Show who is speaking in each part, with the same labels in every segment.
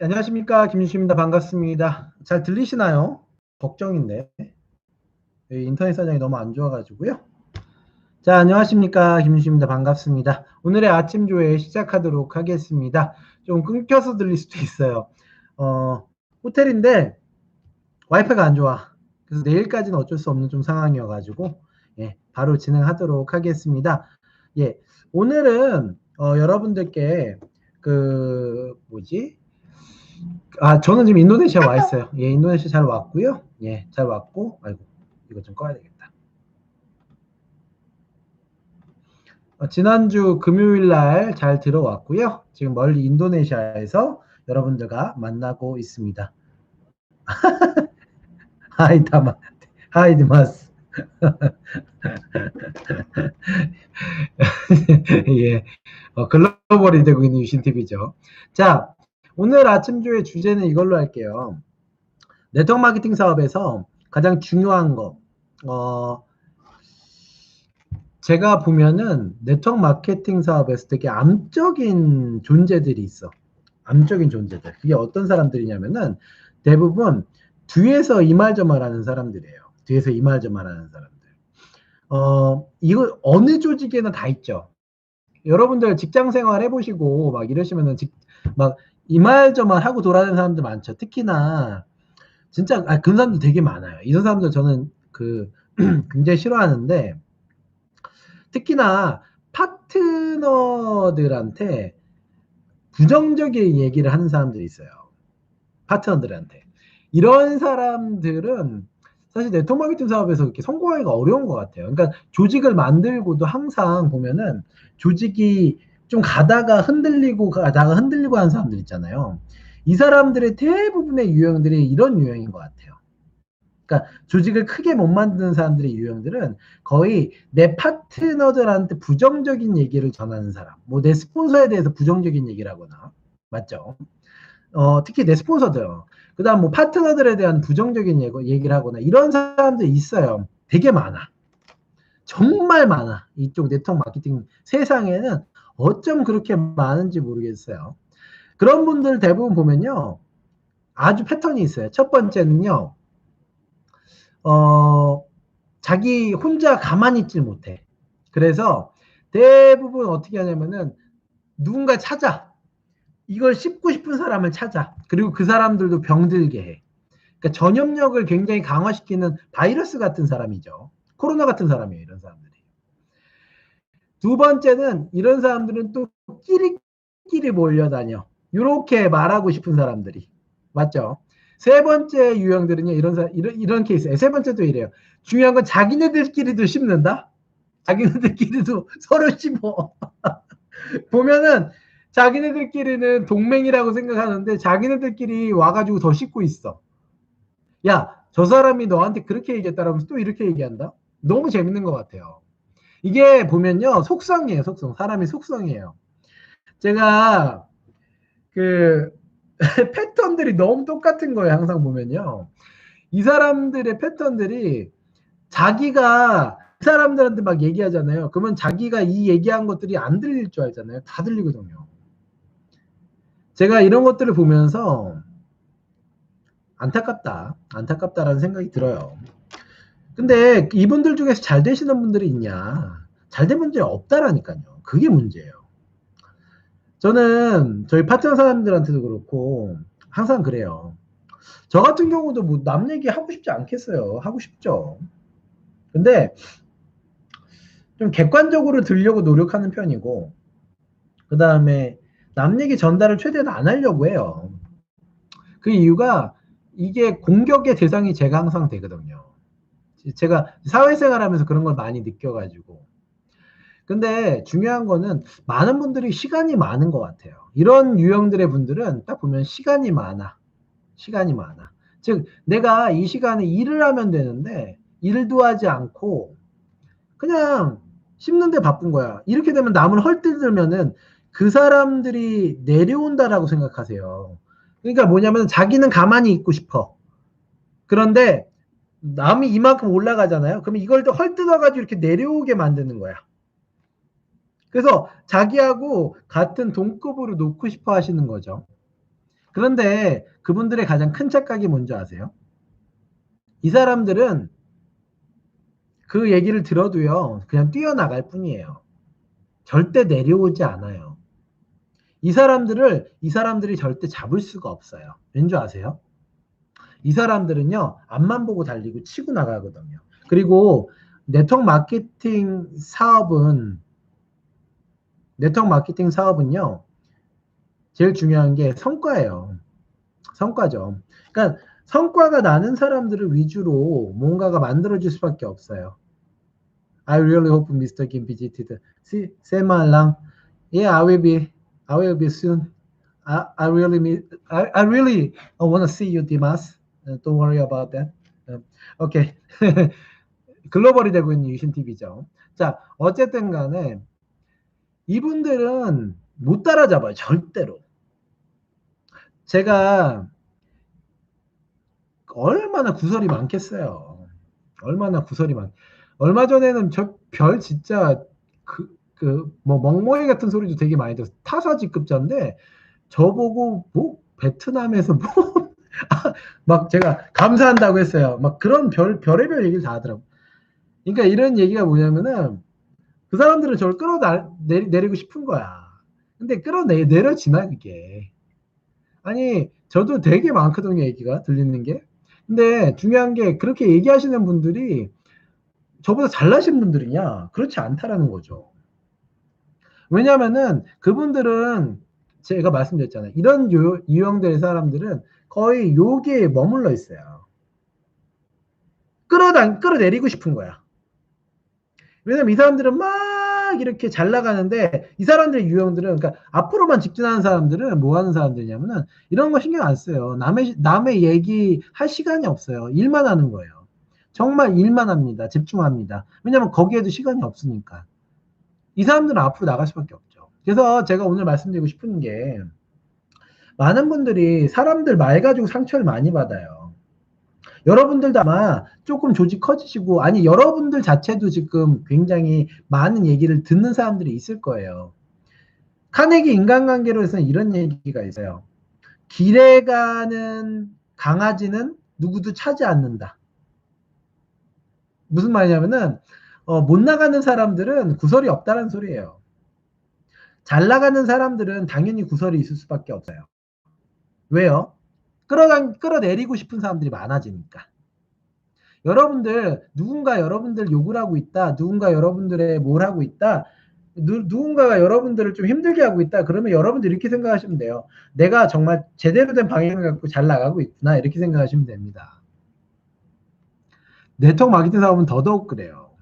Speaker 1: 안녕하십니까 김윤수입니다. 반갑습니다. 잘 들리시나요? 걱정인데 인터넷 사정이 너무 안 좋아가지고요. 자 안녕하십니까 김윤수입니다. 반갑습니다. 오늘의 아침 조회 시작하도록 하겠습니다. 좀 끊겨서 들릴 수도 있어요. 어, 호텔인데 와이파이가 안 좋아. 그래서 내일까지는 어쩔 수 없는 좀 상황이어가지고 예, 바로 진행하도록 하겠습니다. 예, 오늘은 어, 여러분들께 그 뭐지? 아 저는 지금 인도네시아 와 있어요. 예, 인도네시아 잘 왔고요. 예, 잘 왔고, 아이고 이거 좀 꺼야 되겠다. 어, 지난주 금요일 날 잘 들어왔고요. 지금 멀리 인도네시아에서 여러분들과 만나고 있습니다. 하이 다마, 하이 디마스. 예, 어, 글로벌이 되고 있는 유신 TV죠. 자, 오늘 아침조의 주제는 이걸로 할게요. 네트워크 마케팅 사업에서 가장 중요한 거, 어, 제가 보면은 네트워크 마케팅 사업에서 되게 암적인 존재들이 있어. 암적인 존재들. 그게 어떤 사람들이냐면은 대부분 뒤에서 이 말 저 말 하는 사람들이에요. 뒤에서 이 말 저 말 하는 사람들. 어, 이거 어느 조직에나 다 있죠. 여러분들 직장 생활 해보시고 막 이러시면은 직, 막 이 말 저말 하고 돌아다니는 사람들 많죠. 특히나 진짜 아, 그런 사람들 되게 많아요. 이런 사람들 저는 그 굉장히 싫어하는데 특히나 파트너들한테 부정적인 얘기를 하는 사람들이 있어요. 파트너들한테. 이런 사람들은 사실 네트워크 마케팅 사업에서 이렇게 성공하기가 어려운 것 같아요. 그러니까 조직을 만들고도 항상 보면은 조직이 좀 가다가 흔들리고 가다가 흔들리고 하는 사람들 있잖아요. 이 사람들의 대부분의 유형들이 이런 유형인 것 같아요. 그러니까 조직을 크게 못 만드는 사람들의 유형들은 거의 내 파트너들한테 부정적인 얘기를 전하는 사람, 뭐 내 스폰서에 대해서 부정적인 얘기를 하거나, 맞죠? 어, 특히 내 스폰서들, 그 다음 뭐 파트너들에 대한 부정적인 얘기를 하거나 이런 사람들이 있어요. 되게 많아. 정말 많아. 이쪽 네트워크 마케팅 세상에는 어쩜 그렇게 많은지 모르겠어요. 그런 분들 대부분 보면요. 아주 패턴이 있어요. 첫 번째는요. 어, 자기 혼자 가만히 있질 못해. 그래서 대부분 어떻게 하냐면은 누군가 찾아. 이걸 씹고 싶은 사람을 찾아. 그리고 그 사람들도 병들게 해. 그러니까 전염력을 굉장히 강화시키는 바이러스 같은 사람이죠. 코로나 같은 사람이에요. 이런 사람들이. 두 번째는 이런 사람들은 또 끼리끼리 몰려다녀. 이렇게 말하고 싶은 사람들이. 맞죠? 세 번째 유형들은요, 이런, 사, 이런, 이런 케이스예요. 세 번째도 이래요. 중요한 건 자기네들끼리도 씹는다? 자기네들끼리도 서로 씹어. 보면은 자기네들끼리는 동맹이라고 생각하는데 자기네들끼리 와가지고 더 씹고 있어. 야, 저 사람이 너한테 그렇게 얘기했다라면서 또 이렇게 얘기한다? 너무 재밌는 것 같아요. 이게 보면요, 속성이에요, 속성. 사람이 속성이에요. 제가 그 패턴들이 너무 똑같은 거예요, 항상 보면요. 이 사람들의 패턴들이 자기가 그 사람들한테 막 얘기하잖아요. 그러면 자기가 이 얘기한 것들이 안 들릴 줄 알잖아요. 다 들리거든요. 제가 이런 것들을 보면서 안타깝다. 안타깝다라는 생각이 들어요. 근데 이분들 중에서 잘 되시는 분들이 있냐? 잘된 문제 없다라니까요. 그게 문제예요. 저는 저희 파트너 사람들한테도 그렇고 항상 그래요. 저 같은 경우도 뭐 남 얘기 하고 싶지 않겠어요. 하고 싶죠. 근데 좀 객관적으로 들려고 노력하는 편이고 그 다음에 남 얘기 전달을 최대한 안 하려고 해요. 그 이유가 이게 공격의 대상이 제가 항상 되거든요. 제가 사회생활 하면서 그런 걸 많이 느껴가지고. 근데 중요한 거는 많은 분들이 시간이 많은 것 같아요. 이런 유형들의 분들은 딱 보면 시간이 많아. 시간이 많아. 즉, 내가 이 시간에 일을 하면 되는데, 일도 하지 않고, 그냥 씹는데 바쁜 거야. 이렇게 되면 남을 헐뜯으면은 그 사람들이 내려온다라고 생각하세요. 그러니까 뭐냐면 자기는 가만히 있고 싶어. 그런데 남이 이만큼 올라가잖아요. 그러면 이걸 또 헐뜯어가지고 이렇게 내려오게 만드는 거야. 그래서 자기하고 같은 동급으로 놓고 싶어 하시는 거죠. 그런데 그분들의 가장 큰 착각이 뭔지 아세요? 이 사람들은 그 얘기를 들어도요, 그냥 뛰어나갈 뿐이에요. 절대 내려오지 않아요. 이 사람들을, 이 사람들이 절대 잡을 수가 없어요. 왠지 아세요? 이 사람들은요, 앞만 보고 달리고 치고 나가거든요. 그리고 네트워크 마케팅 사업은, 네트워크 마케팅 사업은요, 제일 중요한 게 성과예요. 성과죠. 그러니까 성과가 나는 사람들을 위주로 뭔가가 만들어질 수밖에 없어요. I really hope Mr. Kim visited. See, Sema Lang. Yeah, I will be. I will be soon. I, I really I, I really want to see you, Dimas. Uh, don't worry about that. Uh, okay. 글로벌이 되고 있는 유신 TV죠. 자, 어쨌든 간에 이분들은 못 따라잡아요. 절대로. 제가 얼마나 구설이 많겠어요. 얼마나 구설이 많. 얼마 전에는 저 별 진짜 그 그 뭐 멍멍이 같은 소리도 되게 많이 들었어. 타사 직급자인데 저보고 뭐 베트남에서 뭐 막 제가 감사한다고 했어요. 막 그런 별 별의별 얘기를 다 하더라고. 그러니까 이런 얘기가 뭐냐면은 그 사람들은 저를 끌어내리고 내리, 싶은 거야. 근데 끌어내 내려지나 그게. 아니 저도 되게 많거든요 얘기가 들리는 게. 근데 중요한 게 그렇게 얘기하시는 분들이 저보다 잘나신 분들이냐? 그렇지 않다라는 거죠. 왜냐면은 그분들은 제가 말씀드렸잖아요. 이런 유, 유형들의 사람들은 거의 요기에 머물러 있어요. 끌어당, 끌어내리고 싶은 거야. 왜냐면 이 사람들은 막 이렇게 잘 나가는데 이 사람들의 유형들은 그러니까 앞으로만 직진하는 사람들은 뭐 하는 사람들이냐면은 이런 거 신경 안 써요. 남의 남의 얘기 할 시간이 없어요. 일만 하는 거예요. 정말 일만 합니다. 집중합니다. 왜냐하면 거기에도 시간이 없으니까. 이 사람들은 앞으로 나갈 수밖에 없죠. 그래서 제가 오늘 말씀드리고 싶은 게 많은 분들이 사람들 말 가지고 상처를 많이 받아요. 여러분들도 아마 조금 조직 커지시고 아니 여러분들 자체도 지금 굉장히 많은 얘기를 듣는 사람들이 있을 거예요. 카네기 인간관계로서는 이런 얘기가 있어요. 길에 가는 강아지는 누구도 차지 않는다. 무슨 말이냐면은 어, 못 나가는 사람들은 구설이 없다는 소리예요. 잘 나가는 사람들은 당연히 구설이 있을 수밖에 없어요. 왜요? 끌어당, 끌어내리고 싶은 사람들이 많아지니까. 여러분들, 누군가 여러분들 욕을 하고 있다, 누군가 여러분들의 뭘 하고 있다, 누, 누군가가 여러분들을 좀 힘들게 하고 있다, 그러면 여러분들 이렇게 생각하시면 돼요. 내가 정말 제대로 된 방향을 갖고 잘 나가고 있구나, 이렇게 생각하시면 됩니다. 네트워크 마케팅 사업은 더더욱 그래요.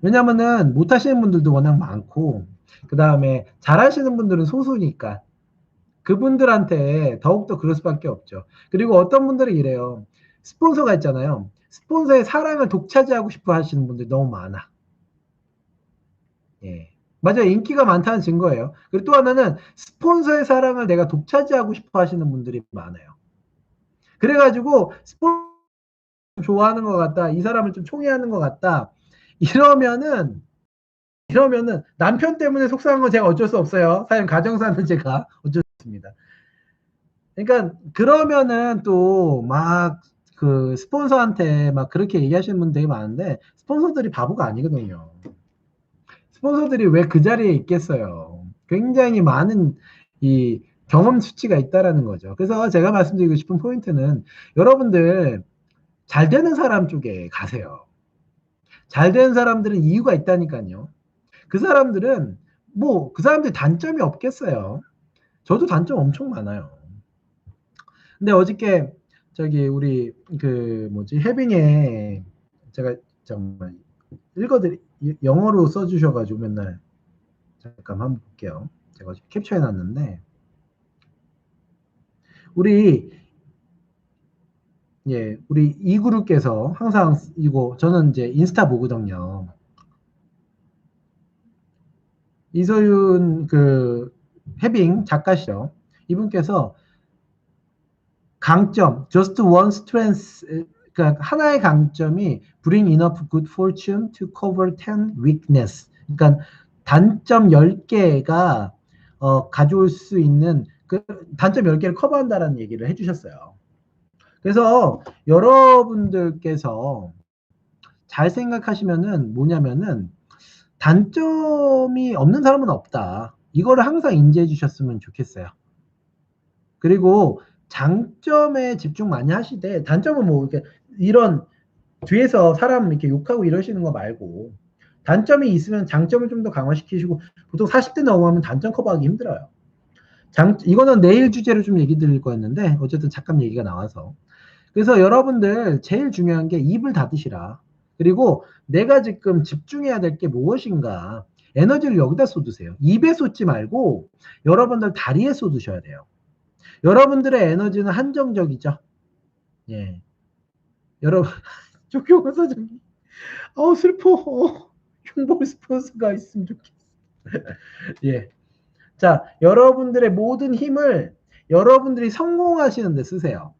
Speaker 1: 왜냐면은 못 하시는 분들도 워낙 많고, 그 다음에 잘 하시는 분들은 소수니까, 그분들한테 더욱더 그럴 수밖에 없죠. 그리고 어떤 분들은 이래요. 스폰서가 있잖아요. 스폰서의 사랑을 독차지하고 싶어 하시는 분들이 너무 많아. 예. 맞아요. 인기가 많다는 증거예요. 그리고 또 하나는 스폰서의 사랑을 내가 독차지하고 싶어 하시는 분들이 많아요. 그래가지고 스폰 좋아하는 것 같다. 이 사람을 좀 총애하는 것 같다. 이러면은 이러면은 남편 때문에 속상한 건 제가 어쩔 수 없어요. 사실 가정사는 제가 어쩔 수 없습니다. 그러니까 그러면은 또 막 그 스폰서한테 막 그렇게 얘기하시는 분 되게 많은데 스폰서들이 바보가 아니거든요. 스폰서들이 왜 그 자리에 있겠어요. 굉장히 많은 이 경험 수치가 있다라는 거죠. 그래서 제가 말씀드리고 싶은 포인트는 여러분들 잘 되는 사람 쪽에 가세요. 잘 되는 사람들은 이유가 있다니까요. 그 사람들은 뭐 그 사람들 단점이 없겠어요. 저도 단점 엄청 많아요. 근데 어저께 저기 우리 그 뭐지 해빙에 제가 정말 읽어드리 영어로 써주셔가지고 맨날 잠깐 한번 볼게요. 제가 캡처해 놨는데 우리 예, 우리 이 그룹께서 항상 이거 저는 이제 인스타 보거든요. 이소윤 그 해빙 작가시죠. 이분께서 강점, just one strength, 그러니까 하나의 강점이 bring enough good fortune to cover 10 weakness. 그러니까 단점 10개가 어, 가져올 수 있는 그 단점 10개를 커버한다라는 얘기를 해주셨어요. 그래서 여러분들께서 잘 생각하시면은 뭐냐면은 단점이 없는 사람은 없다. 이거를 항상 인지해 주셨으면 좋겠어요. 그리고 장점에 집중 많이 하시되 단점은 뭐 이렇게 이런 뒤에서 사람 이렇게 욕하고 이러시는 거 말고 단점이 있으면 장점을 좀 더 강화시키시고 보통 40대 넘어가면 단점 커버하기 힘들어요. 장 이거는 내일 주제로 좀 얘기 드릴 거였는데 어쨌든 잠깐 얘기가 나와서 그래서 여러분들 제일 중요한 게 입을 닫으시라. 그리고 내가 지금 집중해야 될 게 무엇인가 에너지를 여기다 쏟으세요. 입에 쏟지 말고 여러분들 다리에 쏟으셔야 돼요. 여러분들의 에너지는 한정적이죠. 예. 여러분, 조경호 사장님. 어 슬퍼. 어, 흉볼 스폰서가 있으면 좋겠어. 예. 자, 여러분들의 모든 힘을 여러분들이 성공하시는 데 쓰세요.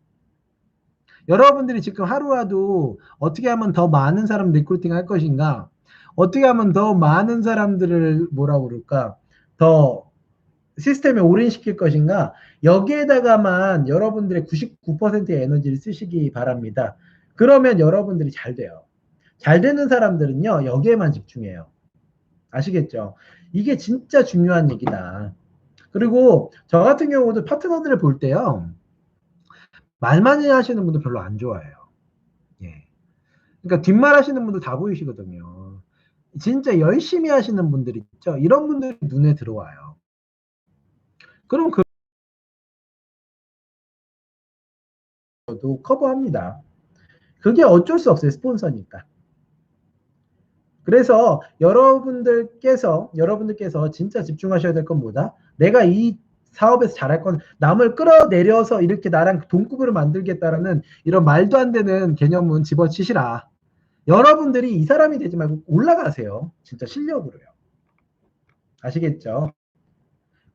Speaker 1: 여러분들이 지금 하루라도 어떻게 하면 더 많은 사람 리크루팅 할 것인가? 어떻게 하면 더 많은 사람들을 뭐라 그럴까? 더 시스템에 올인시킬 것인가? 여기에다가만 여러분들의 99%의 에너지를 쓰시기 바랍니다. 그러면 여러분들이 잘 돼요. 잘 되는 사람들은요, 여기에만 집중해요. 아시겠죠? 이게 진짜 중요한 얘기다. 그리고 저 같은 경우도 파트너들을 볼 때요, 말 많이 하시는 분들 별로 안 좋아해요. 예. 그러니까 뒷말 하시는 분들 다 보이시거든요. 진짜 열심히 하시는 분들 있죠. 이런 분들이 눈에 들어와요. 그럼 그 도 커버합니다. 그게 어쩔 수 없어요. 스폰서니까. 그래서 여러분들께서 여러분들께서 진짜 집중하셔야 될 건 뭐다? 내가 이 사업에서 잘할 건 남을 끌어내려서 이렇게 나랑 동급으로 만들겠다라는 이런 말도 안 되는 개념은 집어치시라. 여러분들이 이 사람이 되지 말고 올라가세요. 진짜 실력으로요. 아시겠죠?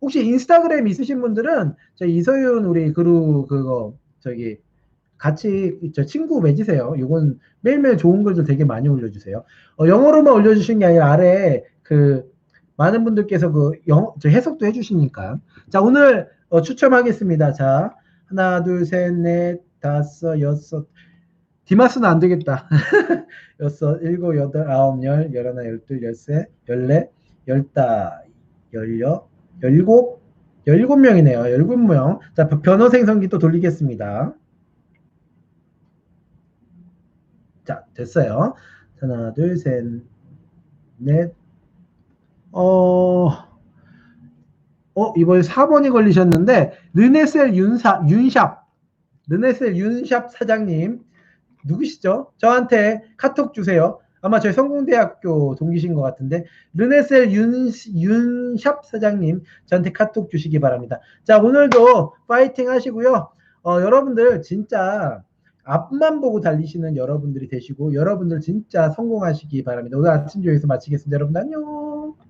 Speaker 1: 혹시 인스타그램 있으신 분들은 저 이서윤 우리 그루 그거 저기 같이 저 친구 맺으세요. 이건 매일매일 좋은 글들 되게 많이 올려주세요. 어, 영어로만 올려주시는 게 아니라 아래 그 많은 분들께서 그 영, 저 해석도 해주시니까. 자, 오늘 어, 추첨하겠습니다. 자, 하나, 둘, 셋, 넷, 다섯, 여섯. 디마스는 안 되겠다. 여섯, 일곱, 여덟, 아홉, 열, 열하나, 열둘, 열세, 열네, 열다, 열여, 열일곱, 열일곱 명이네요. 열일곱 명. 자, 변호 생성기 또 돌리겠습니다. 자, 됐어요. 하나, 둘, 셋, 넷, 어, 어, 이번에 4번이 걸리셨는데, 르네셀 윤사, 윤샵, 르네셀 윤샵 사장님, 누구시죠? 저한테 카톡 주세요. 아마 저희 성공대학교 동기신 것 같은데, 르네셀 윤, 윤샵 사장님, 저한테 카톡 주시기 바랍니다. 자, 오늘도 파이팅 하시고요. 어, 여러분들 진짜 앞만 보고 달리시는 여러분들이 되시고, 여러분들 진짜 성공하시기 바랍니다. 오늘 아침 조회에서 마치겠습니다. 여러분 안녕!